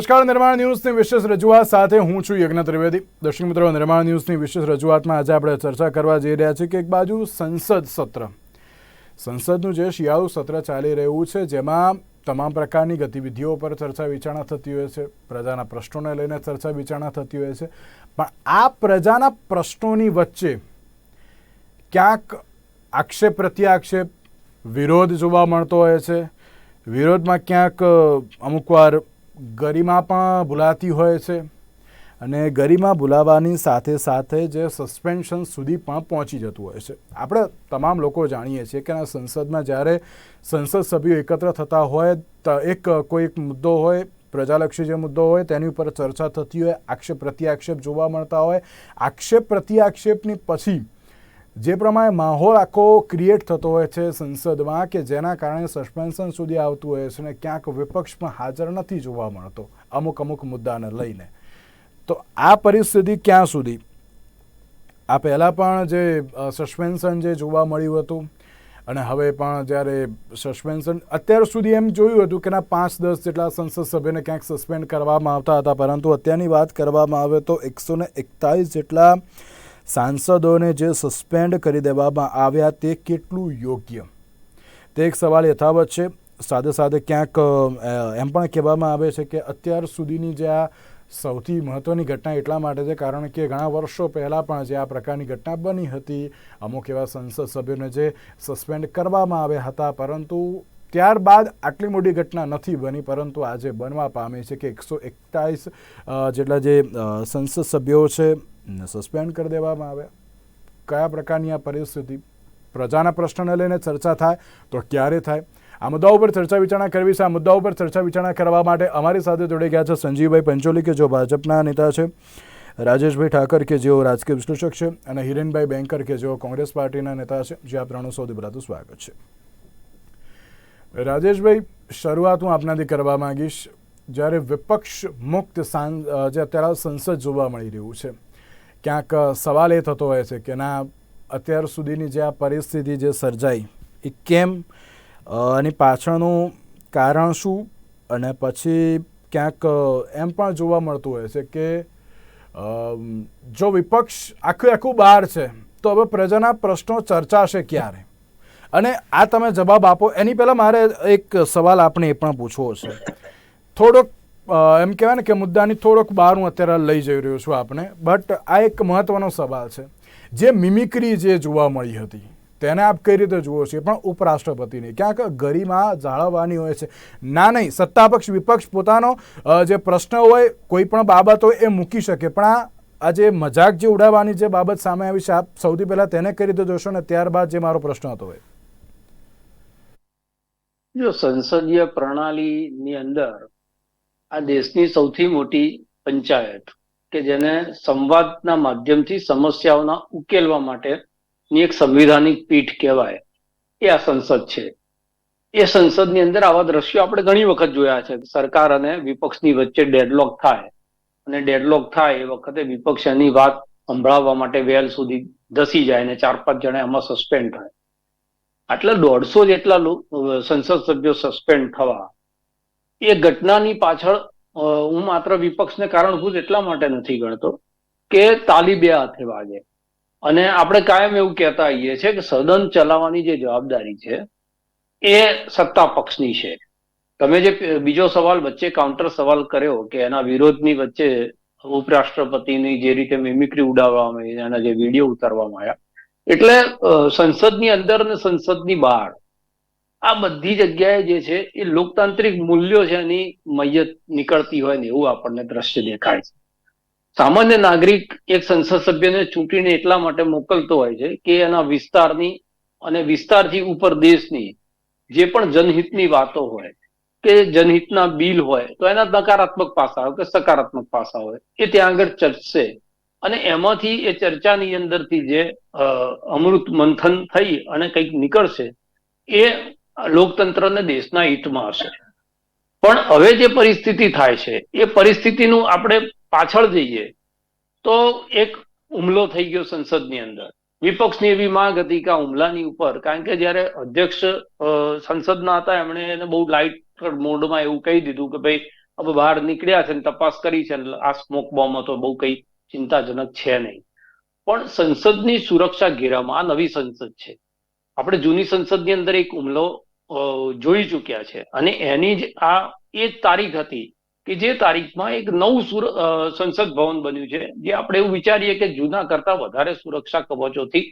નમસ્કાર, નિર્માણ ન્યૂઝની વિશેષ રજૂઆત સાથે હું છું યજ્ઞ ત્રિવેદી. દર્શક મિત્રો, નિર્માણ ન્યૂઝની વિશેષ રજૂઆતમાં આજે આપણે ચર્ચા કરવા જઈ રહ્યા છીએ કે એક બાજુ સંસદ સત્ર. સંસદનું જે શિયાળુ સત્ર ચાલી રહ્યું છે, જેમાં તમામ પ્રકારની ગતિવિધિઓ પર ચર્ચા વિચારણા થતી હોય છે, પ્રજાના પ્રશ્નોને લઈને ચર્ચા વિચારણા થતી હોય છે. પણ આ પ્રજાના પ્રશ્નોની વચ્ચે ક્યાંક આક્ષેપ, પ્રત્યાક્ષેપ, વિરોધ જોવા મળતો હોય છે. વિરોધમાં ક્યાંક અમુક વાર ગરિમા પણ ભૂલાતી હોય છે અને ગરિમા ભૂલાવાની સાથે સાથે જે સસ્પેન્શન સુધી પણ પહોંચી જતું હોય છે. આપણે તમામ લોકો જાણીએ છીએ કે આ સંસદમાં જ્યારે સંસદ સભ્યો એકત્ર થતા હોય એક કોઈ એક મુદ્દો હોય, પ્રજાલક્ષી જે મુદ્દો હોય, તેની ઉપર ચર્ચા થતી હોય આક્ષેપ પ્રત્યાક્ષેપ જોવા મળતા હોય. આક્ષેપ પ્રત્યાક્ષેપની પછી જે પ્રમાણે માહોલ આખો ક્રિએટ થતો હોય છે સંસદમાં કે જેના કારણે સસ્પેન્શન સુધી આવતું હોય છે અને ક્યાંક વિપક્ષ પણ હાજર નથી જોવા મળતો અમુક અમુક મુદ્દાને લઈને. તો આ પરિસ્થિતિ ક્યાં સુધી? આ પહેલાં પણ જે સસ્પેન્શન જે જોવા મળ્યું હતું અને હવે પણ જ્યારે સસ્પેન્શન અત્યાર સુધી એમ જોયું હતું કે ના પાંચ દસ જેટલા સંસદ સભ્યને ક્યાંક સસ્પેન્ડ કરવામાં આવતા હતા, પરંતુ અત્યારની વાત કરવામાં આવે તો એકસો ને એકતાલીસ જેટલા સાંસદોને જે સસ્પેન્ડ કરી દેવામાં આવ્યા તે કેટલું યોગ્ય? તે એક સવાલ યથાવત છે. સાથે સાથે ક્યાંક એમ પણ કહેવામાં આવે છે કે અત્યાર સુધીની જે આ સૌથી મહત્ત્વની ઘટના એટલા માટે છે કારણ કે ઘણા વર્ષો પહેલાં પણ જે આ પ્રકારની ઘટના બની હતી, અમુક એવા સંસદ સભ્યોને જે સસ્પેન્ડ કરવામાં આવ્યા હતા, પરંતુ ત્યારબાદ આટલી મોટી ઘટના નથી બની, પરંતુ આજે બનવા પામી છે કે એકસો એકતાલીસ જેટલા જે સંસદ સભ્યો છે સસ્પેન્ડ કરી દેવામાં આવ્યા. કયા પ્રકારની આ પરિસ્થિતિ? પ્રજાના પ્રશ્નને લઈને ચર્ચા થાય તો ક્યારે થાય? આ મુદ્દા ઉપર ચર્ચા વિચારણા કરવી છે. આ મુદ્દા ઉપર ચર્ચા વિચારણા કરવા માટે અમારી સાથે જોડાઈ ગયા છે સંજીવભાઈ પંચોલી, કે જો ભાજપના નેતા છે, રાજેશભાઈ ઠાકર, કે જેઓ રાજકીય વિશ્લેષક છે, અને હિરેનભાઈ બેંકર કે જેઓ કોંગ્રેસ પાર્ટીના નેતા છે. જે આ સૌથી પહેલાં સ્વાગત છે. રાજેશભાઈ, શરૂઆત હું આપનાથી કરવા માંગીશ. જ્યારે વિપક્ષ મુક્ત સાંજ જે અત્યારે સંસદ જોવા મળી રહ્યું છે, ક્યાંક સવાલ એ થતો હોય છે કે ના, અત્યાર સુધીની જે આ પરિસ્થિતિ જે સર્જાઈ, એ કેમ? એની પાછળનું કારણ શું? અને પછી ક્યાંક એમ પણ જોવા મળતું હોય છે કે જો વિપક્ષ આખું આખું બહાર છે, તો હવે પ્રજાના પ્રશ્નો ચર્ચાશે ક્યારે? અને આ તમે જવાબ આપો. એની પહેલાં મારે એક સવાલ આપણે એ પણ પૂછવો છે. થોડોક એમ કહેવાય ને કે મુદ્દાની થોડોક બહાર હું અત્યારે લઈ જઈ રહ્યો છું આપણે બટ આ એક મહત્વનો સવાલ છે. જે મિમિક્રી જે જોવા મળી હતી, તેને આપ કઈ રીતે જુઓ છો? પણ ઉપરાષ્ટ્રપતિની. ક્યાંક ગરિમા જાળવવાની હોય છે. ના નહીં, સત્તાપક્ષ વિપક્ષ પોતાનો જે પ્રશ્ન હોય, કોઈ પણ બાબત હોય એ મૂકી શકે. પણ આ આ જે મજાક જે ઉડાવવાની જે બાબત સામે આવી છે, આપ સૌથી પહેલાં તેને કઈ રીતે જોશો ને ત્યારબાદ જે મારો પ્રશ્ન હતો એ? જો સંસદીય પ્રણાલીની અંદર આ દેશની સૌથી મોટી પંચાયત કે જેને સંવાદના માધ્યમથી સમસ્યાઓના ઉકેલવા માટેની એક સંવિધાનિક પીઠ કહેવાય, એ આ સંસદ છે. એ સંસદની અંદર આવા દ્રશ્યો આપણે ઘણી વખત જોયા છે. સરકાર અને વિપક્ષની વચ્ચે ડેડલોક થાય અને ડેડલોક થાય એ વખતે વિપક્ષ એની વાત સંભળાવવા માટે વેલ સુધી ધસી જાય અને ચાર પાંચ જણા એમાં સસ્પેન્ડ થાય. આટલા દોઢસો જેટલા સંસદ સભ્યો સસ્પેન્ડ થવા, એ ઘટનાની પાછળ હું માત્ર વિપક્ષને કારણભૂત એટલા માટે નથી ગણતો કે તાલીબે હાથે વાગે. અને આપણે કાયમ એવું કહેતા આવીએ છીએ કે સદન ચલાવવાની જે જવાબદારી છે, એ સત્તા પક્ષની છે. તમે જે બીજો સવાલ વચ્ચે કાઉન્ટર સવાલ કર્યો કે એના વિરોધની વચ્ચે ઉપરાષ્ટ્રપતિની જે રીતે મિમિક્રી ઉડાવવામાં આવી, એના જે વીડિયો ઉતારવામાં આવ્યા એટલે સંસદની અંદર અને સંસદની બહાર. આ બધી જગ્યાએ જે છે, એ લોકતાંત્રિક મૂલ્યો છે એની મૈયત નીકળતી હોય ને એવું આપણને દ્રશ્ય દેખાય છે. સામાન્ય નાગરિક એક સંસદ સભ્યને ચૂંટીને એટલા માટે મોકલતો હોય છે કે એના વિસ્તારની અને વિસ્તારથી ઉપર દેશની જે પણ જનહિતની વાતો હોય, કે જનહિતના બિલ હોય, તો એના નકારાત્મક પાસા હોય કે સકારાત્મક પાસા હોય, એ ત્યાં આગળ ચર્ચશે. અને એમાંથી એ ચર્ચાની અંદરથી જે અમૃત મંથન થઈ અને કંઈક નીકળશે, એ લોકતંત્રને દેશના હિતમાં હશે. પણ હવે જે પરિસ્થિતિ થાય છે, એ પરિસ્થિતિનું આપણે પાછળ જઈએ, તો એક હુમલો થઈ ગયો સંસદની અંદર. વિપક્ષની એવી માંગ હતી કે આ હુમલાની ઉપર, કારણ કે જયારે અધ્યક્ષ સંસદના હતા, એમણે એને બહુ લાઇટ મોડમાં એવું કહી દીધું કે ભાઈ, હવે બહાર નીકળ્યા છે ને તપાસ કરી છે આ સ્મોક બોમ્બ તો બહુ કઈ ચિંતાજનક છે નહીં. પણ સંસદની સુરક્ષા ઘેરામાં નવી સંસદ છે. આપણે જૂની સંસદની અંદર એક હુમલો જોઈ ચૂક્યા છે. અને એની જ આ, એ તારીખ હતી કે જે તારીખમાં એક નવું સુર સંસદ ભવન બન્યું છે. જે આપણે એવું વિચારીએ કે જૂના કરતા વધારે સુરક્ષા કવચોથી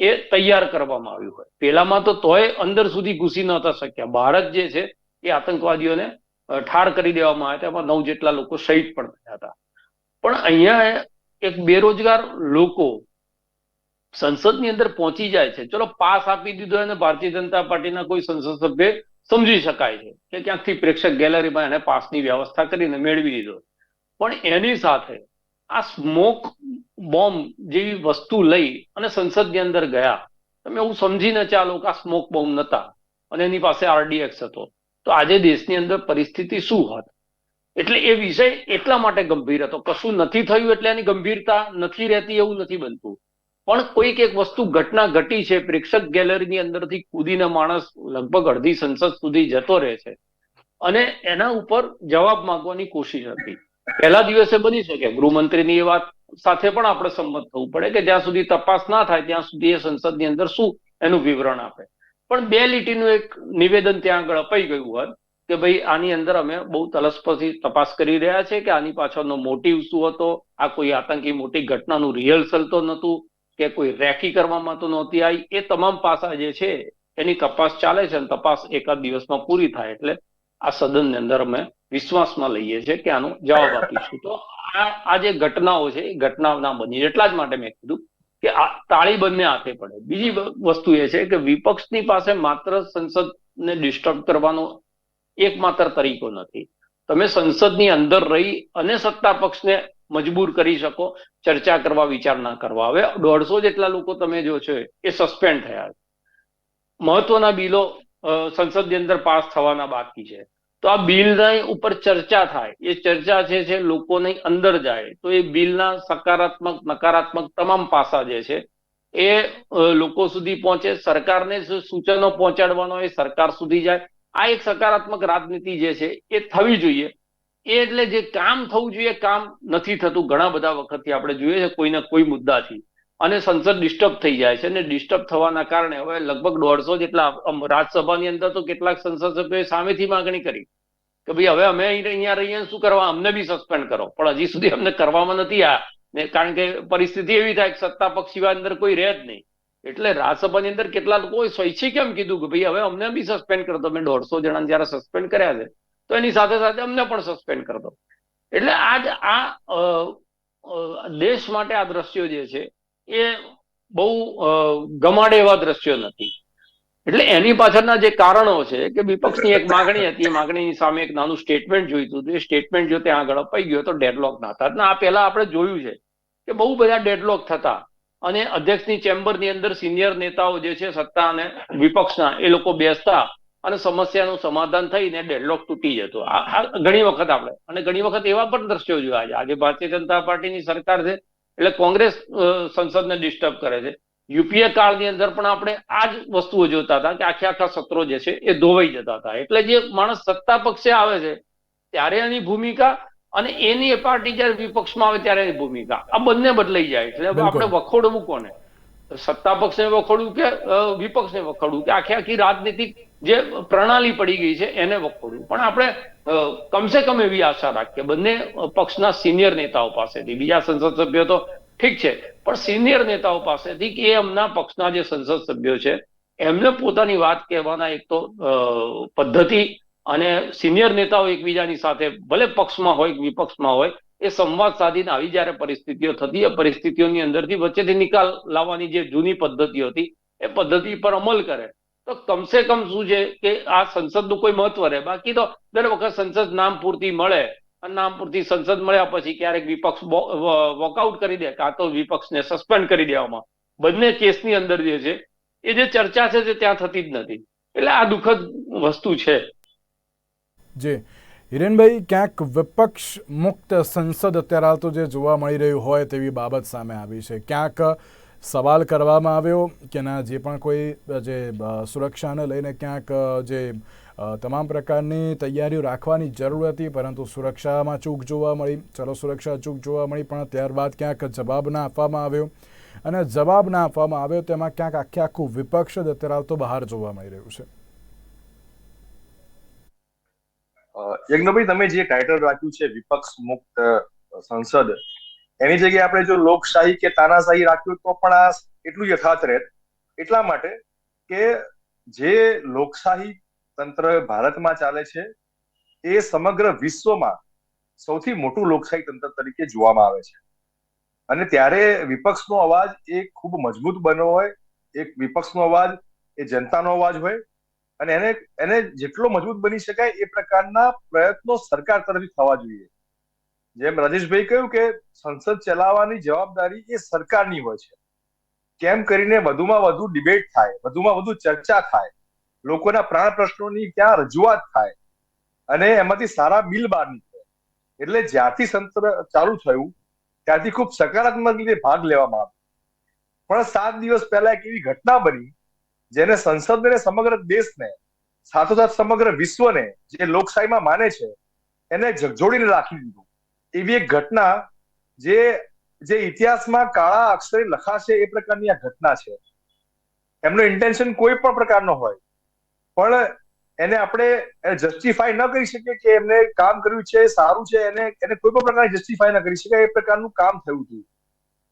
એ તૈયાર કરવામાં આવ્યું હોય. પેલામાં તો તોય અંદર સુધી ઘૂસી નહોતા શક્યા. ભારત જે છે, એ આતંકવાદીઓને ઠાર કરી દેવામાં આવ્યા હતા. એમાં નવ જેટલા લોકો શહીદ પણ થયા હતા. પણ અહીંયા એક બેરોજગાર લોકો સંસદની અંદર પહોંચી જાય છે. ચલો પાસ આપી દીધો અને ભારતીય જનતા પાર્ટીના કોઈ સંસદ સભ્ય સમજી શકાય છે કે ક્યાંકથી પ્રેક્ષક ગેલેરીમાં એને પાસની વ્યવસ્થા કરીને મેળવી દીધો. પણ એની સાથે આ સ્મોક બોમ્બ જેવી વસ્તુ લઈ અને સંસદની અંદર ગયા. તમે એવું સમજીને ચાલો કે આ સ્મોક બોમ્બ નતા અને એની પાસે આરડીએક્સ હતો. તો આજે દેશની અંદર પરિસ્થિતિ શું હોત? એટલે એ વિષય એટલા માટે ગંભીર હતો. કશું નથી થયું એટલે એની ગંભીરતા નથી રહેતી એવું નથી બનતું. પણ કોઈક એક વસ્તુ ઘટના ઘટી છે, પ્રેક્ષક ગેલેરીની અંદરથી કૂદીને માણસ લગભગ અડધી સંસદ સુધી જતો રહે છે. અને એના ઉપર જવાબ માંગવાની કોશિશ હતી. પહેલા દિવસે બની શકે. ગૃહમંત્રીની એ વાત સાથે પણ આપણે સંમત થવું પડે કે જ્યાં સુધી તપાસ ના થાય, ત્યાં સુધી એ સંસદની અંદર શું એનું વિવરણ આપે. પણ બે લીટીનું એક નિવેદન ત્યાં આગળ અપાઈ ગયું હોત કે ભાઈ આની અંદર અમે બહુ તલસ્પથી તપાસ કરી રહ્યા છે કે આની પાછળનો મોટિવ શું હતો? આ કોઈ આતંકી મોટી ઘટનાનું રિહર્સલ તો નહોતું કે કોઈ રેકી કરવામાં તો નહોતી આવી? એ તમામ પાસા જે છે એની તપાસ ચાલે છે અને તપાસ એકાદ દિવસમાં પૂરી થાય એટલે આ સદનની અંદર અમે વિશ્વાસમાં લઈએ છીએ કે આનો જવાબ આપીશું. તો આ જે ઘટનાઓ છે, એ ઘટનાઓ ના બની એટલા જ માટે મેં કીધું કે આ તાળી બંને હાથે પડે. બીજી વસ્તુ એ છે કે વિપક્ષની પાસે માત્ર સંસદને ડિસ્ટર્બ કરવાનો એકમાત્ર તરીકો નથી. તમે સંસદની અંદર રહી અને સત્તા પક્ષને મજબૂર કરી શકો, ચર્ચા કરવા વિચારણા કરવા. હવે દોઢસો જેટલા લોકો તમે જો છો, એ સસ્પેન્ડ થયા છે. મહત્વના બિલો સંસદની અંદર પાસ થવાના બાકી છે. તો આ બિલના ઉપર ચર્ચા થાય. એ ચર્ચા છે છે, લોકોની અંદર જાય. તો એ બિલના સકારાત્મક, નકારાત્મક તમામ પાસા જે છે, એ લોકો સુધી પહોંચે. સરકારને સૂચનો પહોંચાડવાનો એ સરકાર સુધી જાય. આ એક સકારાત્મક રાજનીતિ જે છે એ થવી જોઈએ. એ એટલે જે કામ થવું જોઈએ કામ નથી થતું. ઘણા બધા વખતથી આપણે જોઈએ છે કોઈના કોઈ મુદ્દાથી. અને સંસદ ડિસ્ટર્બ થઈ જાય છે અને ડિસ્ટર્બ થવાના કારણે હવે લગભગ દોઢસો જેટલા રાજ્યસભાની અંદર તો કેટલાક સંસદ સભ્યોએ સામેથી માંગણી કરી કે ભાઈ હવે અમે અહીં અહીંયા રહીએ શું કરવા? અમને બી સસ્પેન્ડ કરો. પણ હજી સુધી અમને કરવામાં નથી આ. કારણ કે પરિસ્થિતિ એવી થાય કે સત્તા પક્ષ સિવાય અંદર કોઈ રહે જ નહીં. એટલે રાજ્યસભાની અંદર કેટલા લોકો સ્વૈચ્છિક એમ કીધું કે ભાઈ હવે અમને બી સસ્પેન્ડ કરતો મેં દોઢસો જણાને જયારે સસ્પેન્ડ કર્યા છે, તો એની સાથે સાથે અમને પણ સસ્પેન્ડ કરી દો. એટલે આજ આ દેશ માટે આ દ્રશ્યો જે છે, એ બહુ ગમાડે એવા દ્રશ્યો નથી. એટલે એની પાછળના જે કારણો છે કે વિપક્ષની એક માગણી હતી, એ માગણીની સામે એક નાનું સ્ટેટમેન્ટ જોઈતું હતું. એ સ્ટેટમેન્ટ જો ત્યાં આગળ અપાઈ ગયો તો ડેડલોક ના હતા. આ પહેલા આપણે જોયું છે કે બહુ બધા ડેડલોક થતા. અને અધ્યક્ષની ચેમ્બરની અંદર સિનિયર નેતાઓ જે છે સત્તા અને વિપક્ષના, એ લોકો બેસતા અને સમસ્યાનું સમાધાન થઈને ડેડલોક તૂટી જતો. ઘણી વખત આપણે, અને ઘણી વખત એવા પણ દ્રશ્યો જોયા છે. આજે ભારતીય જનતા પાર્ટીની સરકાર છે, એટલે કોંગ્રેસ સંસદને ડિસ્ટર્બ કરે છે. યુપીએ કાળની અંદર પણ આપણે આ જ વસ્તુઓ જોતા હતા કે આખે આખા સત્રો જે છે એ ધોવાઈ જતા હતા. એટલે જે માણસ સત્તા પક્ષે આવે છે, ત્યારે એની ભૂમિકા અને એની પાર્ટી જયારે વિપક્ષમાં આવે ત્યારે એની ભૂમિકા. આ બંને બદલાઈ જાય એટલે આપણે વખોડવું કોને? સત્તા પક્ષને વખોડવું કે વિપક્ષ વિપક્ષને વખોડવું? કે આખી આખી રાજનીતિક જે પ્રણાલી પડી ગઈ છે એને વખોડવું? પણ આપણે કમસે કમ એવી આશા રાખીએ. બંને પક્ષના સિનિયર નેતાઓ પાસેથી. બીજા સંસદ સભ્યો તો ઠીક છે. પણ સિનિયર નેતાઓ પાસેથી કે એમના પક્ષના જે સંસદ સભ્યો છે એમને પોતાની વાત કહેવાના એક તો પદ્ધતિ અને સિનિયર નેતાઓ એકબીજાની સાથે, ભલે પક્ષમાં હોય કે વિપક્ષમાં હોય, એ સંવાદ સાધીને આવી જ્યારે પરિસ્થિતિઓ થતી, એ પરિસ્થિતિઓની અંદરથી વચ્ચેથી નિકાલ લાવવાની જે જૂની પદ્ધતિઓ હતી, એ પદ્ધતિ પર અમલ કરે. તો કમસે કમ શું છે કે આ સંસદનું કોઈ મહત્વ રહે? બાકી તો દર વખત સંસદ નામ પૂરતી મળે, અને નામ પૂરતી સંસદ મળ્યા પછી ક્યારેક વિપક્ષ વોકઆઉટ કરી દે, કાં તો વિપક્ષને સસ્પેન્ડ કરી દેવામાં. બંને કેસની અંદર જે છે, એ જે ચર્ચા છે તે ત્યાં થતી જ નથી. એટલે આ દુઃખદ વસ્તુ છે. જી. હિરેનભાઈ, ક્યાંક વિપક્ષ મુક્ત સંસદ અત્યારે હાલ તો જે જોવા મળી રહ્યું હોય તેવી બાબત સામે આવી છે. ક્યાંક સવાલ કરવામાં આવ્યો કે ના, જે પણ કોઈ, જે સુરક્ષાને લઈને ક્યાંક જે તમામ પ્રકારની તૈયારીઓ રાખવાની જરૂર હતી, પરંતુ સુરક્ષામાં ચૂક જોવા મળી. ચલો, સુરક્ષા ચૂક જોવા મળી, પણ ત્યારબાદ ક્યાંક જવાબ ના આપવામાં આવ્યો. અને જવાબ ના આપવામાં આવ્યો, તેમાં ક્યાંક આખે આખું વિપક્ષ જ અત્યારે તો બહાર જોવા મળી રહ્યું છે. યજ્ઞભાઈ તમે જે ટાઇટલ રાખ્યું છે, વિપક્ષ મુક્ત સંસદ, એની જગ્યાએ આપણે જો લોકશાહી કે તાનાશાહી રાખ્યું તો પણ આ એટલું યથાર્થ રહે. એટલા માટે કે જે લોકશાહી તંત્ર ભારતમાં ચાલે છે, એ સમગ્ર વિશ્વમાં સૌથી મોટું લોકશાહી તંત્ર તરીકે જોવામાં આવે છે. અને ત્યારે વિપક્ષનો અવાજ એ ખૂબ મજબૂત બન્યો હોય. એક વિપક્ષનો અવાજ, એ જનતાનો અવાજ હોય. અને એને એને જેટલો મજબૂત બની શકાય એ પ્રકારના પ્રયત્નો સરકાર તરફથી થવા જોઈએ. જેમ રાજેશભાઈ કહ્યું કે સંસદ ચલાવવાની જવાબદારી એ સરકારની હોય છે. કેમ કરીને વધુમાં વધુ ડિબેટ થાય, વધુમાં વધુ ચર્ચા થાય, લોકોના પ્રાણ પ્રશ્નોની ત્યાં રજૂઆત થાય અને એમાંથી સારા બિલ બહાર નીકળે. એટલે જ્યારથી સંત્ર ચાલુ થયું ત્યારથી ખૂબ સકારાત્મક રીતે ભાગ લેવામાં આવ્યો. પણ સાત દિવસ પહેલા એક એવી ઘટના બની જેને સંસદને સમગ્ર દેશને, સાથોસાથ સમગ્ર વિશ્વને જે લોકશાહીમાં માને છે, એને ઝકઝોડીને રાખી દીધું. એવી એક ઘટના જે જે ઇતિહાસમાં કાળા અક્ષરે લખાશે એ પ્રકારની આ ઘટના છે. એમનો ઇન્ટેન્શન કોઈ પણ પ્રકારનો હોય. પણ એને આપણે જસ્ટિફાઈ ન કરી શકીએ કે એમને કામ કર્યું છે, સારું છે, એને એને કોઈ પણ પ્રકારે જસ્ટિફાઈ ન કરી શકાય, એ પ્રકારનું કામ થયું હતું.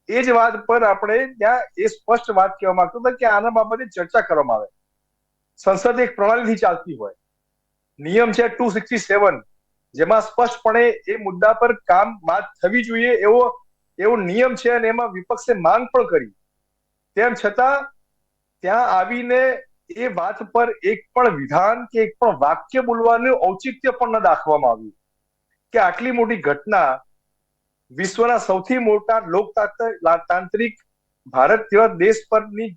એ જ વાત પર આપણે ત્યાં એ સ્પષ્ટ વાત કહેવા માંગતો હતો કે આના બાબતે ચર્ચા કરવામાં આવે. સંસદ એક પ્રણાલીથી ચાલતી હોય. નિયમ છે ટુ સિક્સટી સેવન જેમાં સ્પષ્ટપણે એ મુદ્દા પર કામ વાત થવી જોઈએ એવો એવો નિયમ છે અને એમાં વિપક્ષે માંગ પણ કરી. તેમ છતાં, ત્યાં આવીને એ વાત પર એક પણ વિધાન કે એક પણ વાક્ય બોલવાનું ઔચિત્ય પણ ન દાખવામાં આવ્યું. કે આટલી મોટી ઘટના વિશ્વના સૌથી મોટા લોકતાંત્રિક ભારત જેવા દેશ પરની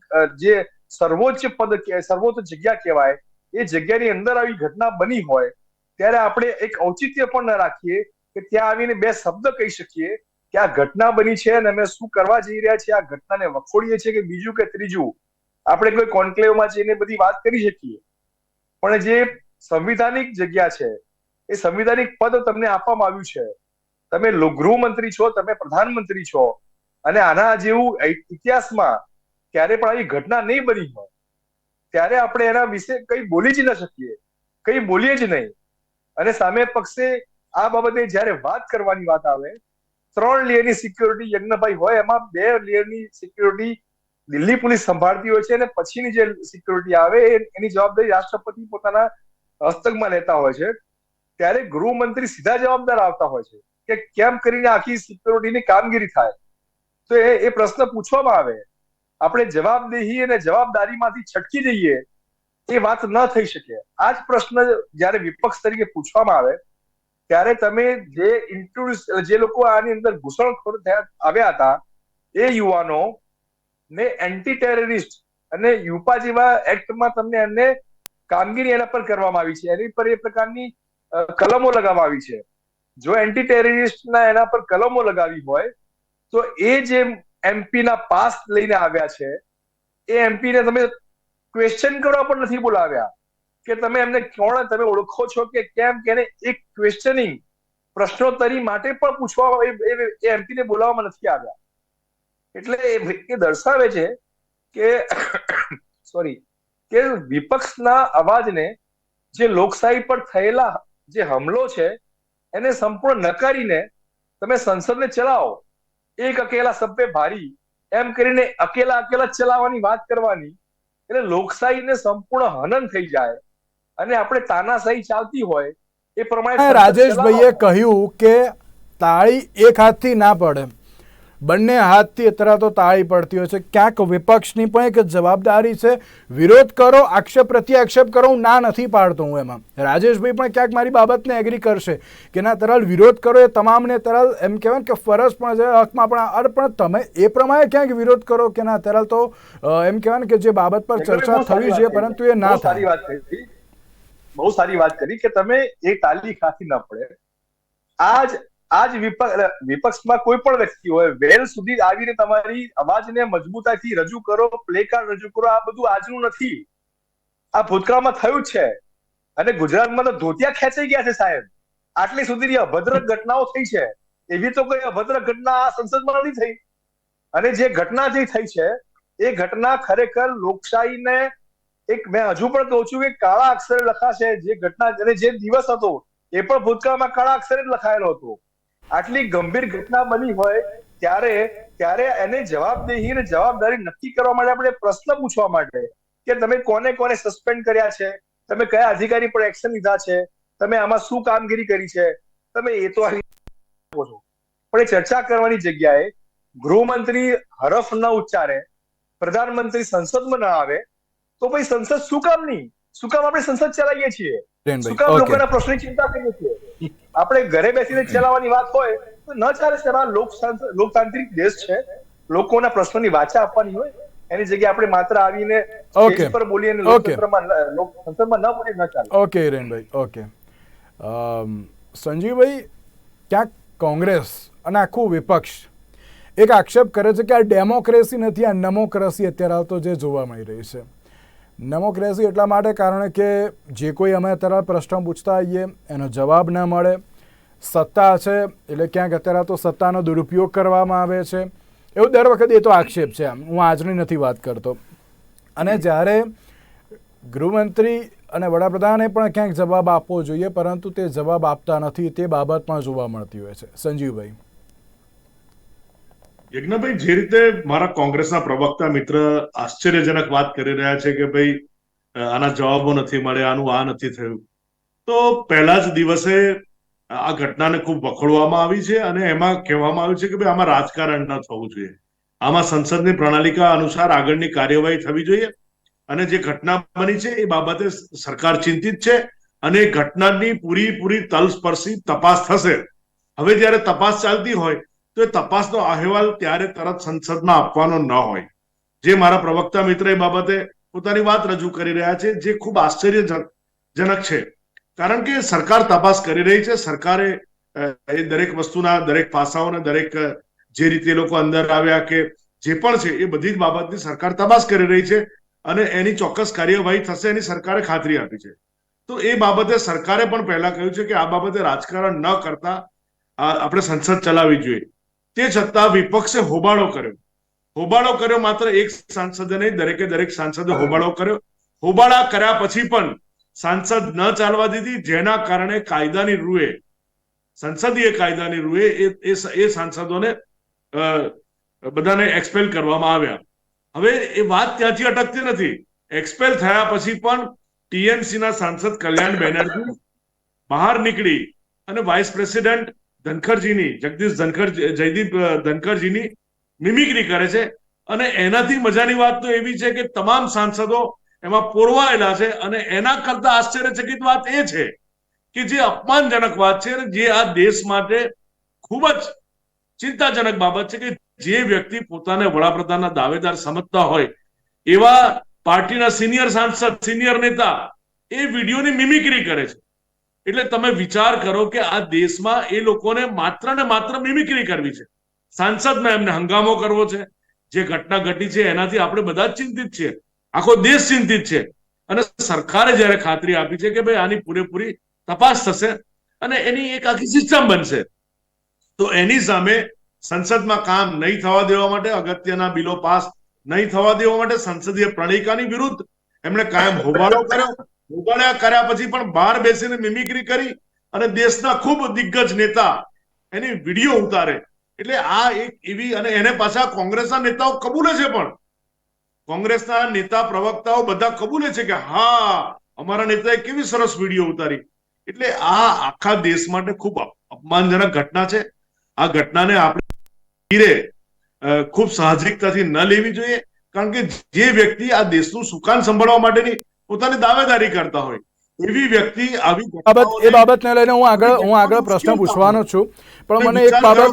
જે સર્વોચ્ચ પદ સર્વોચ્ચ જગ્યા કહેવાય, એ જગ્યાની અંદર આવી ઘટના બની હોય, ત્યારે આપણે એક ઔચિત્ય પણ ન રાખીએ કે ત્યાં આવીને બે શબ્દ કહી શકીએ કે આ ઘટના બની છે અને અમે શું કરવા જઈ રહ્યા છીએ, આ ઘટનાને વખોડીએ છીએ કે બીજું કે ત્રીજું. આપણે કોઈ કોન્ક્લેવમાં જઈને બધી વાત કરી શકીએ. પણ જે સંવિધાનિક જગ્યા છે, એ સંવિધાનિક પદ તમને આપવામાં આવ્યું છે તમે ગૃહમંત્રી છો, તમે પ્રધાનમંત્રી છો, અને આના જેવું ઇતિહાસમાં ક્યારે પણ આવી ઘટના નહીં બની હોય, ત્યારે આપણે એના વિશે કઈ બોલી જ ન શકીએ, કઈ બોલીએ જ નહીં. અને સામે પક્ષે આ બાબતે જ્યારે વાત કરવાની વાત આવે, ત્રણ લેયરની સિક્યોરિટી યજ્ઞભાઈ હોય, એમાં બે લેયરની સિક્યોરિટી દિલ્હી પોલીસ સંભાળતી હોય છે, અને પછીની જે સિક્યોરિટી આવે એની જવાબદારી રાષ્ટ્રપતિ પોતાના હસ્તકમાં લેતા હોય છે. ત્યારે ગૃહમંત્રી સીધા જવાબદાર આવતા હોય છે. કે કેમ કરીને આખી સિક્યોરિટીની કામગીરી થાય? તો એ એ પ્રશ્ન પૂછવામાં આવે. આપણે જવાબદેહી અને જવાબદારીમાંથી છટકી જઈએ, એ વાત ન થઈ શકે. આ જ પ્રશ્ન જ્યારે વિપક્ષ તરીકે પૂછવામાં આવે, ત્યારે તમે જે ઇન્ટ્રોડ્યુસ જે લોકો આની અંદર ઘૂસણખોર થયા, આવ્યા હતા, એ યુવાનો ને એન્ટી ટેરરિસ્ટ અને યુપા જેવા એક્ટમાં તમને એમને કામગીરી એના પર કરવામાં આવી છે. એની પર એ પ્રકારની કલમો લગાવવામાં આવી છે. જો એન્ટી ટેરરિસ્ટના એના પર કલમો લગાવી હોય, તો એ જે એમપી ના પાસ લઈને આવ્યા છે, એ એમપી ને તમે ક્વેશ્ચન કરવા પણ નથી બોલાવ્યા. કે તમે એમને કોણ, તમે ઓળખો છો કે કેમ, કે એક ક્વેશ્ચનિંગ પ્રશ્નોત્તરી માટે પણ પૂછવા એ એમપી ને બોલાવવામાં નથી આવ્યા. એટલે એ દર્શાવે છે કે સોરી કે વિપક્ષના અવાજને જે લોકશાહી પર થયેલા જે હમલો છે એને સંપૂર્ણ નકારીને તમે સંસદને ચલાવો. એક અકેલા સભ્ય ભારી એમ કરીને અકેલા અકેલા ચલાવવાની વાત કરવાની એટલે લોકશાહીને સંપૂર્ણ હનન થઈ જાય અને આપણે તાનાશાહી ચાલતી હોય એ પ્રમાણે રાજેશભાઈએ કહ્યું કે તાળી એક હાથથી ના પડે. બંને હાથથી અત્યારે તો તાળી પડતી હોય છે. ક્યાંક વિપક્ષની પણ એક જવાબદારી છે. વિરોધ કરો આક્ષેપ પ્રત્યાક્ષેપ કરો હું ના નથી પાડતો હું એમાં. રાજેશભાઈ પણ ક્યાંક મારી બાબતને એગ્રી કરશે કે ના તરલ વિરોધ કરો એ તમામને તરલ એમ કહેવાય કે ફરજ પણ છે હકમાં પણ અરે પણ તમે એ પ્રમાણે ક્યાંક વિરોધ કરો કે ના તરલ તો એમ કહેવાય કે જે બાબત પર ચર્ચા થવી જોઈએ પરંતુ એ ના થાય. બહુ સારી વાત કરી કે તમે એ તાલી ખાતી ન પડે. આજ આજ વિપક્ષ વિપક્ષમાં કોઈ પણ વ્યક્તિ હોય, વેલ સુધી આવીને તમારી અવાજને મજબૂતાઈથી રજૂ કરો પ્લે કાર્ડ રજૂ કરો, આ બધું આજનું નથી. આ ભૂતકાળમાં થયું છે. અને ગુજરાતમાં તો ધોતિયા ખેંચાઈ ગયા છે સાહેબ. આટલી સુધીની અભદ્ર ઘટનાઓ થઈ છે. એવી તો કોઈ અભદ્ર ઘટના આ સંસદમાં નથી થઈ. અને જે ઘટના જે થઈ છે, એ ઘટના ખરેખર લોકશાહીને એક, મેં હજુ પણ કહું છું કે કાળા અક્ષરે લખાશે. જે ઘટના, અને જે દિવસ હતો, એ પણ ભૂતકાળમાં કાળા અક્ષરે જ લખાયેલો હતો. આટલી ગંભીર ઘટના બની હોય ત્યારે ત્યારે એને જવાબદેહી અને જવાબદારી નક્કી કરવા માટે આપણે પ્રશ્ન પૂછવા માટે કે તમે કોને કોને સસ્પેન્ડ કર્યા છે? તમે કયા અધિકારી પર એક્શન લીધા છે? તમે આમાં શું કામગીરી કરી છે? તમે એ તો છો. પણ એ ચર્ચા કરવાની જગ્યાએ ગૃહમંત્રી હરફ ન ઉચ્ચારે પ્રધાનમંત્રી સંસદમાં ન આવે તો પછી સંસદ શું કામ નહીં શું કામ આપણે સંસદ ચલાવીએ છીએ? શું કામ લોકોના પ્રશ્નની ચિંતા કરીએ છીએ? આપણે ઘરે બેસીને ચલાવવાની વાત હોય તો ન ચાલે આ લોકતાંત્રિક દેશ છે. લોકોના પ્રશ્નોની વાચા આપવાની હોય એની જગ્યાએ આપણે માત્ર આવીને ઓકે પર બોલીએ અને લોકતંત્રમાં લોકતંત્રમાં ન- બોલીએ ન ચાલે. ઓકે હિરેનભાઈ ઓકે સંજીવભાઈ ક્યાંક કોંગ્રેસ અને આખું વિપક્ષ એક આક્ષેપ કરે છે કે આ ડેમોક્રેસી નથી આ નમોક્રેસી અત્યારે હાલ તો જે જોવા મળી રહી છે. નમોક્રેસી એટલા માટે કારણ કે જે કોઈ અમે અત્યારે પ્રશ્ન પૂછતા આવીએ, એનો જવાબ ન મળે. સત્તા છે, એટલે ક્યાંક અત્યારે તો સત્તાનો દુરુપયોગ કરવામાં આવે છે. એવું દર વખતે એ તો આક્ષેપ છે આમ. હું આજની નથી વાત કરતો. અને જ્યારે ગૃહમંત્રી અને વડાપ્રધાને પણ ક્યાંક જવાબ આપવો જોઈએ, પરંતુ તે જવાબ આપતા નથી. તે બાબત પણ જોવા મળતી હોય છે. સંજીવભાઈ. યજ્ઞભાઈ, જે રીતે મારા કોંગ્રેસના પ્રવક્તા મિત્ર આશ્ચર્યજનક વાત કરી રહ્યા છે કે ભાઈ આના જવાબો નથી મળ્યા, આનું આ નથી થયું. તો પહેલા જ દિવસે આ ઘટનાને ખૂબ વખોડવામાં આવી છે અને એમાં કહેવામાં આવ્યું છે કે ભાઈ, આમાં રાજકારણ ન થવું જોઈએ. આમાં સંસદની પ્રણાલિકા અનુસાર આગળની કાર્યવાહી થવી જોઈએ અને જે ઘટના બની છે એ બાબતે સરકાર ચિંતિત છે અને ઘટનાની પૂરી તલસ્પર્શી તપાસ થશે. હવે જ્યારે તપાસ ચાલતી હોય તો એ તપાસનો અહેવાલ ત્યારે તરત સંસદમાં આપવાનો ન હોય. જે મારા પ્રવક્તા મિત્ર એ બાબતે પોતાની વાત રજૂ કરી રહ્યા છે, જે ખૂબ આશ્ચર્યજનક છે. કારણ કે સરકાર તપાસ કરી રહી છે, સરકારે એ દરેક વસ્તુના, દરેક પાસાઓને, દરેક જે રીતે લોકો અંદર આવ્યા કે જે પણ છે, એ બધી જ બાબતની સરકાર તપાસ કરી રહી છે અને એની ચોક્કસ કાર્યવાહી થશે એની સરકારે ખાતરી આપી છે. તો એ બાબતે સરકારે પણ પહેલા કહ્યું છે કે આ બાબતે રાજકારણ ન કરતા આપણે સંસદ ચલાવવી જોઈએ. તે છતાં વિપક્ષે હોબાળો કર્યો. હોબાળો કર્યો માત્ર એક સાંસદે નહીં, દરેકે દરેક સાંસદે હોબાળો કર્યો. હોબાળા કર્યા પછી પણ સાંસદ ન ચાલવા દીધી, જેના કારણે કાયદાની રૂએ, સંસદીય કાયદાની રૂએ એ સાંસદોને બધાને એક્સપેલ કરવામાં આવ્યા. હવે એ વાત ત્યાંથી અટકતી નથી. એક્સપેલ થયા પછી પણ ટીએમસી ના સાંસદ કલ્યાણ બેનર્જી બહાર નીકળી અને વાઇસ પ્રેસિડેન્ટ ધનખરજીની જગદીશ ધનખર જયદીપ ધનખરજીની મિમિક્રી કરે છે. અને એનાથી મજાની વાત તો એવી છે કે તમામ સાંસદો એમાં પોરવાયેલા છે અને એના કરતા આશ્ચર્યચકિત વાત એ છે કે જે અપમાનજનક વાત છે જે આ દેશ માટે ખૂબ જ ચિંતાજનક બાબત છે કે જે વ્યક્તિ પોતાને વડાપ્રધાનના દાવેદાર સમજતા હોય એવા પાર્ટીના સિનિયર સાંસદ, સિનિયર નેતા એ વિડીયોની મિમિક્રી કરે છે. એટલે તમે વિચાર કરો કે આ દેશમાં એ લોકોને માત્ર ને માત્ર મિમિક્રી કરવી છે. સાંસદમાં એમને હંગામો કરવો છે. જે ઘટના ઘટી છે એનાથી આપણે બધા જ ચિંતિત છીએ. આખો દેશ ચિંતિત છે. અને સરકારે જ્યારે ખાતરી આપી છે કે ભાઈ આની પૂરેપૂરી તપાસ થશે અને એની એક આખી સિસ્ટમ બનશે. તો એની સામે સંસદમાં કામ નહીં થવા દેવા માટે, અગત્યના બિલો પાસ નહીં થવા દેવા માટે સંસદીય પ્રણિકાની વિરુદ્ધ એમણે કાયમ હોબાળો કર્યો. હોબાળ્યા કર્યા પછી પણ બહાર બેસીને મિમિક્રી કરી અને દેશના ખૂબ દિગ્ગજ નેતા એની વીડિયો ઉતારે. એટલે આ એક એવી અને એને પાછા કોંગ્રેસના નેતાઓ કબૂલે છે પણ. કોંગ્રેસના નેતા પ્રવક્તાઓ બધા કબૂલે છે કે હા, અમારા નેતાએ કેવી સરસ વીડિયો ઉતારી. એટલે આ આખા દેશ માટે ખૂબ અપમાનજનક ઘટના છે. આ ઘટનાને આપણે ધીરે ખૂબ સાહજિકતાથી ન લેવી જોઈએ. કારણ કે જે વ્યક્તિ આ દેશનું સુકાન સંભાળવા માટેની પોતાની દાવેદારી કરતા હોય. એવી વ્યક્તિ આવી બાબત એ બાબતને લઈને હું આગળ હું આગળ પ્રશ્ન પૂછવાનો છું. પણ મને એક બાબત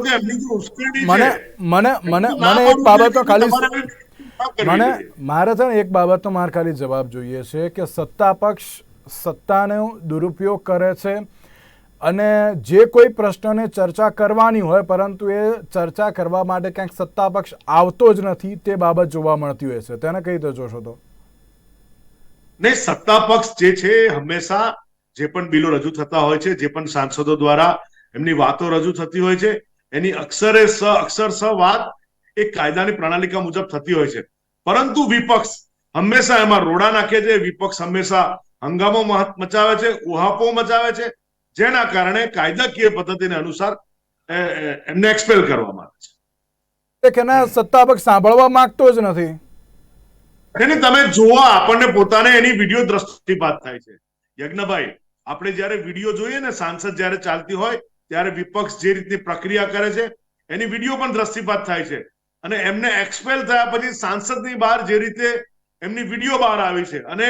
મને મને મને મને એક બાબતનો ખાલી મને મારે છે ને એક બાબતનો મારે ખાલી જવાબ જોઈએ છે કે સત્તા પક્ષ સત્તાનો દુરુપયોગ કરે છે અને જે કોઈ પ્રશ્નને ચર્ચા કરવાની હોય પરંતુ એ ચર્ચા કરવા માટે ક્યાંક સત્તા પક્ષ આવતો જ નથી તે બાબત જોવા મળતી હોય છે. તેને કઈ રીતે જોશો તો. નહીં સત્તા પક્ષ જે છે હંમેશા જે પણ બિલો રજૂ થતા હોય છે, જે પણ સાંસદો દ્વારા એમની વાતો રજૂ થતી હોય છે, એની અક્ષરે સ, અક્ષર સ વાત એ કાયદાની પ્રણાલિકા મુજબ થતી હોય છે. પરંતુ વિપક્ષ હંમેશા એમાં રોડા નાખે છે, વિપક્ષ હંમેશા હંગામો મચાવે છે, ઉહાપો મચાવે છે, જેના કારણે કાયદાકીય પદ્ધતિને અનુસાર એમને એક્સપેલ કરવામાં આવે છે. સત્તા સત્તાપક્ષ સાંભળવા માંગતો જ નથી. એને તમે જોવા આપણને પોતાને એની વીડિયો દ્રષ્ટિપાત થાય છે. યજ્ઞભાઈ આપણે જયારે વીડિયો જોઈએ ને સાંસદ જયારે ચાલતી હોય ત્યારે વિપક્ષ જે રીતની પ્રક્રિયા કરે છે એની વીડિયો પણ દ્રષ્ટિપાત થાય છે. અને એમને એક્સપેલ થયા પછી સાંસદની બહાર જે રીતે એમની વીડિયો બહાર આવી છે. અને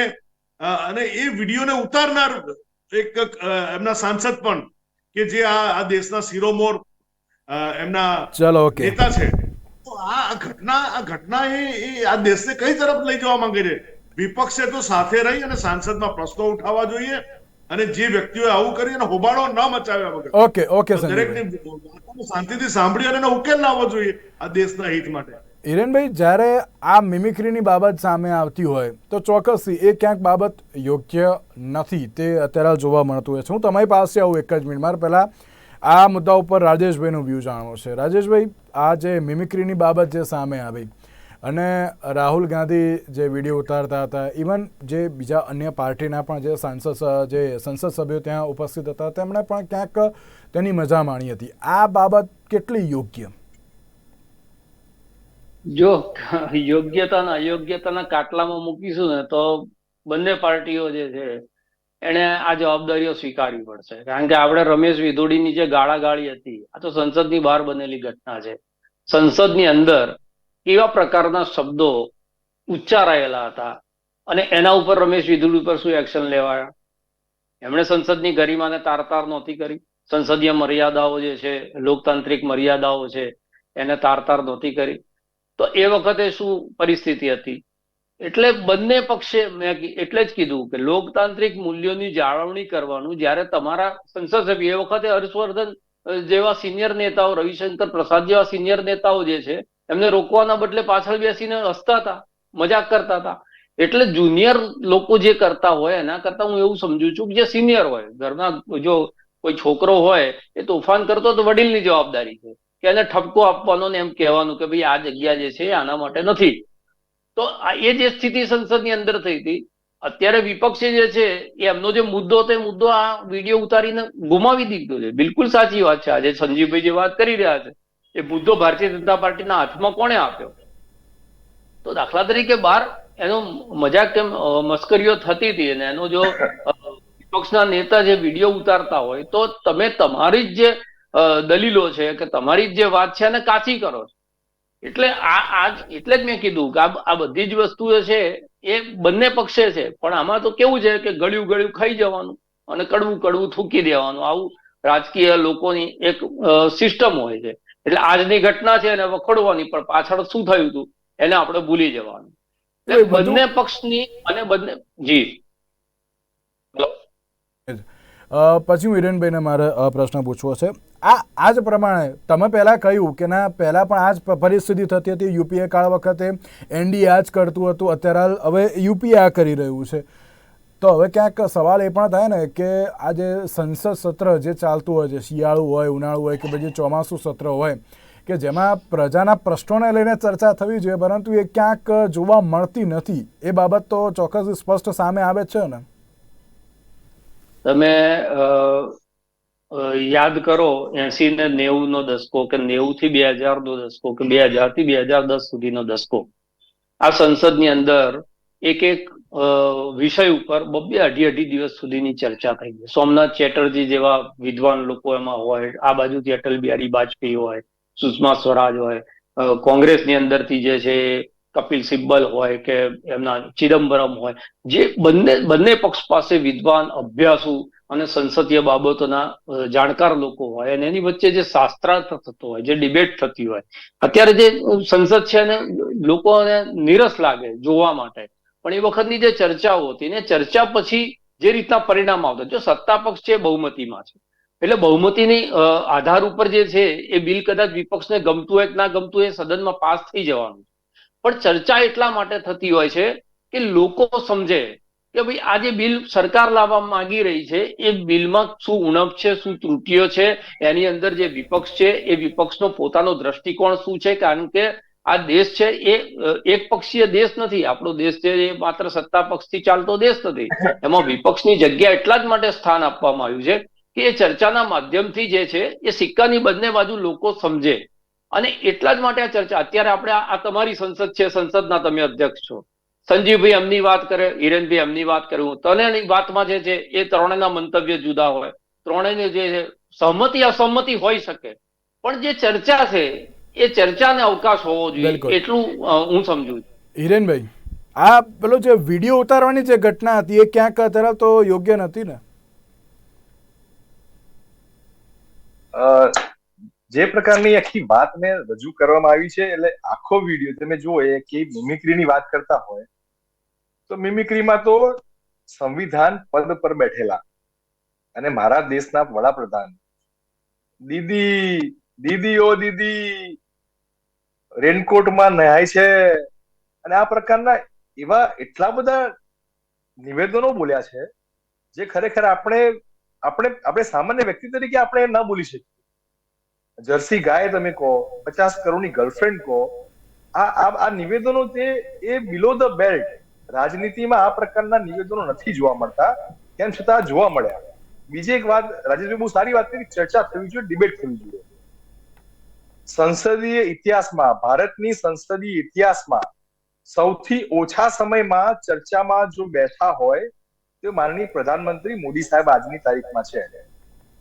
અને એ વિડીયોને ઉતારનાર એક એમના સાંસદ પણ કે જે આ દેશના શિરોમોર એમના નેતા છે. આ ઘટના આ ઘટના એ આ દેશને કઈ તરફ લઈ જવા માંગે છે? વિપક્ષે તો સાથે રહી અને સાંસદમાં પ્રશ્નો ઉઠાવવા જોઈએ અને જે વ્યક્તિઓએ આવું કરી અને હોબાળો ન મચાવ્યા વગર. ઓકે ઓકે દરેકની શાંતિથી સાંભળી અને ઉકેલ લાવવો જોઈએ આ દેશના હિત માટે. હિરેનભાઈ જ્યારે આ મિમિક્રીની બાબત સામે આવતી હોય તો ચોક્કસથી એ ક્યાંક બાબત યોગ્ય નથી. તે અત્યારે જોવા મળતું હોય છે. હું તમારી પાસે આવું એક જ મિનિટ. મારે પહેલાં આ મુદ્દા ઉપર રાજેશભાઈનું વ્યૂ જાણવો છે. રાજેશભાઈ આ જે મિમિક્રીની બાબત જે સામે આવી અને રાહુલ ગાંધી જે વીડિયો ઉતારતા હતા ઇવન જે બીજા અન્ય પાર્ટીના પણ જે સાંસદ, જે સંસદ સભ્યો ત્યાં ઉપસ્થિત હતા, તેમણે પણ ક્યાંક તેની મજા માણી હતી. આ બાબત કેટલી યોગ્ય? જો યોગ્યતા અયોગ્યતાના કાટલામાં મૂકીશું ને, તો બંને પાર્ટીઓ જે છે એને આ જવાબદારીઓ સ્વીકારવી પડશે. કારણ કે આપણે રમેશ વિધોડીની જે ગાળાગાળી હતી, આ તો સંસદની બહાર બનેલી ઘટના છે. સંસદની અંદર કેવા પ્રકારના શબ્દો ઉચ્ચારાયેલા હતા અને એના ઉપર રમેશ વિધુડી ઉપર શું એક્શન લેવાયા? એમણે સંસદની ગરિમાને તારતાર નહોતી કરી. સંસદીય મર્યાદાઓ જે છે, લોકતાંત્રિક મર્યાદાઓ છે, એને તારતાર નહોતી કરી. તો એ વખતે શું પરિસ્થિતિ હતી? એટલે બંને પક્ષે મેં એટલે જ કીધું કે લોકતાંત્રિક મૂલ્યોની જાળવણી કરવાનું જ્યારે તમારા સંસદ સભ્ય એ વખતે હર્ષવર્ધન જેવા સિનિયર નેતાઓ, રવિશંકર પ્રસાદ જેવા સિનિયર નેતાઓ જે છે, એમને રોકવાના બદલે પાછળ બેસીને હસતા હતા, મજાક કરતા હતા. એટલે જુનિયર લોકો જે કરતા હોય, એના કરતા હું એવું સમજુ છું કે જે સિનિયર હોય, ઘરના જો કોઈ છોકરો હોય, એ તોફાન કરતો તો વડીલની જવાબદારી છે. કે એને ઠપકો આપવાનો ને એમ કહેવાનું કે ભાઈ આ જગ્યા જે છે, આના માટે નથી. તો એ જે સ્થિતિ સંસદની અંદર થઈ હતી, અત્યારે વિપક્ષે જે છે એમનો જે મુદ્દો તે મુદ્દો આ વીડિયો ઉતારીને ગુમાવી દીધો છે. બિલકુલ સાચી વાત છે. આજે સંજીવભાઈ જે વાત કરી રહ્યા છે, એ મુદ્દો ભારતીય જનતા પાર્ટીના હાથમાં કોણે આપ્યો? તો દાખલા તરીકે બહાર એનો મજાક કેમ મસ્કરીઓ થતી હતી અને એનો જો વિપક્ષના નેતા જે વીડિયો ઉતારતા હોય, તો તમે તમારી જ જે દલીલો છે કે તમારી જ જે વાત છે એને કાચી કરો છો. એટલે આ આ એટલે જ મેં કીધું કે આ બધી જ વસ્તુ છે એ બંને પક્ષે છે. પણ આમાં તો કેવું છે કે ગળ્યું ગળ્યું ખાઈ જવાનું અને કડવું કડવું થૂકી દેવાનું. આવું રાજકીય લોકોની એક સિસ્ટમ હોય છે. એટલે આજની ઘટના છે એને વખોડવાની પણ પાછળ શું થયું હતું એને આપણે ભૂલી જવાનું. એટલે બંને પક્ષની અને બંને જી. પછી હું હિરેનભાઈને મારે પ્રશ્ન પૂછવો છે. આ આ જ પ્રમાણે તમે પહેલાં કહ્યું કે ના, પહેલાં પણ આ જ પરિસ્થિતિ થતી હતી. યુપીએ કાળ વખતે એનડીએ આ જ કરતું હતું. અત્યારે હાલ હવે યુપીએ આ કરી રહ્યું છે. તો હવે ક્યાંક સવાલ એ પણ થાય ને કે આ જે સંસદ સત્ર જે ચાલતું હોય છે શિયાળુ હોય, ઉનાળુ હોય કે પછી ચોમાસું સત્ર હોય, કે જેમાં પ્રજાના પ્રશ્નોને લઈને ચર્ચા થવી જોઈએ, પરંતુ એ ક્યાંક જોવા મળતી નથી. એ બાબત તો ચોક્કસ સ્પષ્ટ સામે આવે છે ને? તમે યાદ કરો એસી ને નેવું નો દસકો કે નેવું થી બે હજાર નો દસકો કે બે હજારથી બે હજાર દસ સુધીનો દસકો. આ સંસદની અંદર એક એક વિષય ઉપર બબ્બે અઢી અઢી દિવસ સુધીની ચર્ચા થઈ ગઈ. સોમનાથ ચેટર્જી જેવા વિદ્વાન લોકો એમાં હોય, આ બાજુથી અટલ બિહારી વાજપેયી હોય, સુષ્મા સ્વરાજ હોય કોંગ્રેસની અંદરથી જે છે કપિલ સિબ્બલ હોય કે એમના ચિદમ્બરમ હોય, જે બંને બંને પક્ષ પાસે વિદ્વાન અભ્યાસુ અને સંસદીય બાબતોના જાણકાર લોકો હોય અને એની વચ્ચે જે શાસ્ત્રાર્થ થતો હોય, જે ડિબેટ થતી હોય. અત્યારે જે સંસદ છે એને લોકોને નીરસ લાગે જોવા માટે. પણ એ વખતની જે ચર્ચાઓ હતી ને, ચર્ચા પછી જે રીતના પરિણામ આવતા, જો સત્તા પક્ષ છે બહુમતીમાં છે. એટલે બહુમતીની આધાર ઉપર જે છે એ બિલ કદાચ વિપક્ષને ગમતું હોય કે ના ગમતું હોય એ સદનમાં પાસ થઈ જવાનું પણ ચર્ચા એટલા માટે થતી હોય છે કે લોકો સમજે કે ભાઈ, આ જે બિલ સરકાર લાવવા માંગી રહી છે, એ બિલમાં શું ઉણપ છે, શું ત્રુટીઓ છે, એની અંદર જે વિપક્ષ છે, એ વિપક્ષનો પોતાનો દ્રષ્ટિકોણ શું છે? કારણ કે આ દેશ છે, એ એક પક્ષીય દેશ નથી. આપણો દેશ છે, એ માત્ર સત્તા પક્ષથી ચાલતો દેશ નથી. એમાં વિપક્ષની જગ્યા એટલા જ માટે સ્થાન આપવામાં આવ્યું છે કે એ ચર્ચાના માધ્યમથી જે છે, એ સિક્કાની બંને બાજુ લોકો સમજે. અને એટલા જ માટે આ ચર્ચા, અત્યારે આપણે આ તમારી સંસદ છે, સંસદના તમે અધ્યક્ષ છો. સંજીવભાઈ એમની વાત કરે હિરેનભાઈ એમની વાત કરે. હું ત્રણેયની વાતમાં જે છે એ ત્રણેયના મંતવ્ય જુદા હોય. ત્રણેયની જે સહમતિ અસહમતિ હોઈ શકે. પણ જે ચર્ચા છે એ ચર્ચાને અવકાશ હોવો જોઈએ. એટલું હું સમજુ છું. હિરેનભાઈ આ પેલો જે વીડિયો ઉતારવાની જે ઘટના હતી એ ક્યાંક અત્યારે તો યોગ્ય નથી ને? અ, જે પ્રકારની આખી વાત મેં રજૂ કરવામાં આવી છે એટલે આખો વીડિયો તમે જુઓ એ કે મિમિક્રીની વાત કરતા હોય તો મિમિક્રીમાં તો સંવિધાન પદ પર બેઠેલા. અને મારા દેશના વડાપ્રધાન. દીદી દીદી ઓ દીદી. રેનકોટમાં નહાય છે. અને આ પ્રકારના એવા એટલા બધા નિવેદનો બોલ્યા છે, જે ખરેખર આપણે આપણે આપણે સામાન્ય વ્યક્તિ તરીકે આપણે ન બોલી શકીએ. જર્સી ગાય તમે કહો, પચાસ કરોડની ગર્લફ્રેન્ડ કહો, આ આ નિવેદનો તે, એ બિલો ધ બેલ્ટ રાજનીતિમાં આ પ્રકારના નિવેદનો નથી જોવા મળતા, તેમ છતાં જોવા મળ્યા. બીજી એક વાત, રાજેશભાઈ, બહુ સારી વાત કરી, ચર્ચા થવી જોઈએ, ડિબેટ થવી જોઈએ. સંસદીય ઇતિહાસમાં, ભારતની સંસદીય ઇતિહાસમાં સૌથી ઓછા સમયમાં ચર્ચામાં જો બેઠા હોય, તો માનનીય પ્રધાનમંત્રી મોદી સાહેબ આજની તારીખમાં છે.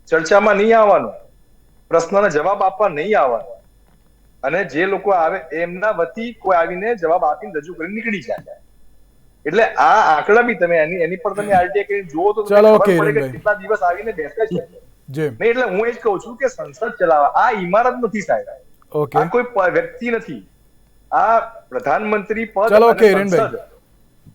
ચર્ચામાં નહીં આવવાનું, પ્રશ્નના જવાબ આપવા નહીં આવવાનું. અને જે લોકો આવે, એમના વતી કોઈ આવીને જવાબ આપીને રજૂ કરીને નીકળી જાય. એટલે આ આંકડા બી તમે એની એની પર તમે આરટીઆઈ કરીને જુઓ તો ચલો ચાલો, ખબર okay, પડે કે હિરેનભાઈ. કેટલા દિવસ આવીને બેસે છે. જેમ. નહીં એટલે હું એ જ કહું છું કે સંસદ ચલાવવા. આ ઇમારત નથી સાહેબ. ઓકે. આ કોઈ વ્યક્તિ નથી. આ પ્રધાનમંત્રી પદ ચલો ઓકે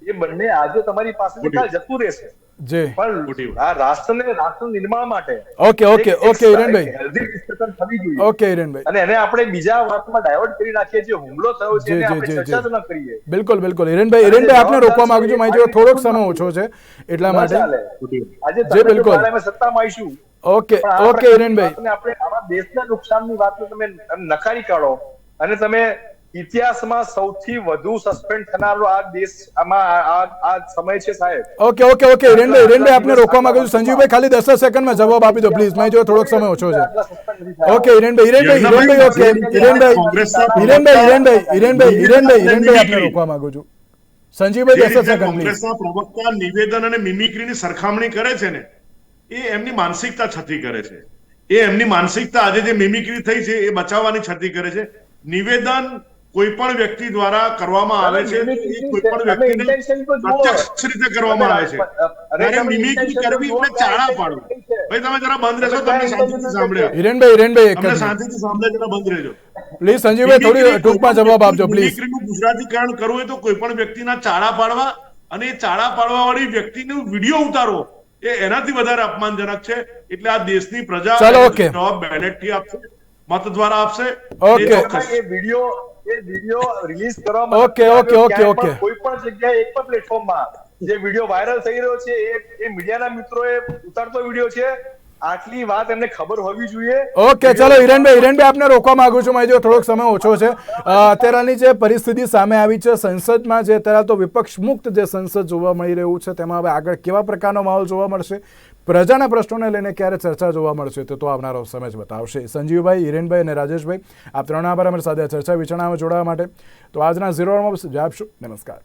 એ બંને આજે તમારી પાસે જતું રહેશે. જી. પણ આ રાષ્ટ્રને રાષ્ટ્ર નિર્માણ માટે ઓકે ઓકે એક- એક ઓકે હિરેનભાઈ healthy discussion થવી જોઈએ. ઓકે હિરેનભાઈ અને એને આપણે બીજા વાતમાં ડાયવર્ટ કરી નાખીએ જે હુમલો થયો છે એને આપણે ચર્ચા જ ન કરીએ. બિલકુલ બિલકુલ. હિરેનભાઈ હિરેનભાઈ આપને રોકવા માંગુ છું. માહિતી થોડોક સમય ઓછો છે એટલા માટે. આજે જે બિલકુલ. સત્તામાં આવીશું ઓકે ઓકે હિરેનભાઈ આપણે આવા દેશના નુકસાનની વાતને તમે નકારી કાઢો અને તમે ઇતિહાસમાં સૌથી વધુ સસ્પેન્ડ થનારો આ દેશ આમાં આ- સમય છે સાહેબ ઓકે ઓકે ઓકે રેન્ડે રેન્ડે આપને રોકવા માંગુ છું સંજીવભાઈ ખાલી દસ સેકન્ડમાં જવાબ આપી દો પ્લીઝ મેં જો થોડોક સમય ઓછો છે. ઓકે હિરેનભાઈ હિરેનભાઈ ઓકે હિરેનભાઈ હિરેનભાઈ હિરેનભાઈ હિરેનભાઈ હિરેનભાઈ નિવેદન હિરેનભાઈ આપને મિમિક્રી. રોકવા માંગુ છું સંજીવભાઈ દસ સેકન્ડ પ્લીઝ કોંગ્રેસના પ્રવક્તા નિવેદન અને મિમિક્રીની સરખામણી કરે છે ને એ એમની માનસિકતા છતી કરે છે એ એમની માનસિકતા આજે જે મિમિક્રી થઈ છે એ બચાવવાની છતી કરે છે નિવેદન કોઈ પણ વ્યક્તિ દ્વારા કરવામાં આવે છે કોઈ પણ વ્યક્તિને. પ્રત્યક્ષ રીતે કરવામાં આવે છે. અરે ત્યારે મિમિક્રી કરવી એટલે ચાળા પાડવું ભાઈ તમે જરા બંધ રહેશો તમને શાંતિથી સાંભળ્યા હિરેનભાઈ હિરેનભાઈ એક તમને શાંતિથી સાંભળે જરા બંધ રહેજો. પ્લીઝ સંજીવભાઈ થોડી ટૂંકમાં જવાબ આપજો પ્લીઝ. મિમિક્રીનું ગુજરાતીકરણ કરવું હોય તો કોઈ પણ વ્યક્તિના ચાળા પાડવા અને એ ચાળા પાડવા વાળી વ્યક્તિનો વીડિયો ઉતારવો એ એનાથી વધારે અપમાનજનક છે. એટલે આ દેશની પ્રજા જવાબ બેનેટથી આપશે. મત દ્વારા આપશે? ઓકે એ એ વીડિયો એ વીડિયો રિલીઝ કરવામાં ઓકે ઓકે ઓકે ઓકે કોઈ પણ જગ્યાએ એક પણ પ્લેટફોર્મમાં જે વીડિયો વાયરલ થઈ રહ્યો છે એ એ મીડિયાના મિત્રોએ ઉતારતો વીડિયો છે. આટલી વાત એમને ખબર હોવી જોઈએ. ઓકે ચલો હિરેનભાઈ હિરેનભાઈ આપને રોકવા માંગુ છું મારી જો થોડોક સમય ઓછો છે. અત્યારની જે પરિસ્થિતિ સામે આવી છે સંસદમાં જે અત્યારે તો વિપક્ષ મુક્ત જે સંસદ જોવા મળી રહ્યું છે તેમાં હવે આગળ કેવા પ્રકારનો માહોલ જોવા મળશે? પ્રજાના પ્રશ્નોને લઈને ક્યારે ચર્ચા જોવા મળશે તે તો આવનારો સમય જ બતાવશે. સંજીવભાઈ, હિરેનભાઈ અને રાજેશભાઈ, આપ ત્રણ આભાર. અમારી સાથે ચર્ચા વિચારણામાં જોડાવા માટે. તો આજના ઝીરો આપશું નમસ્કાર.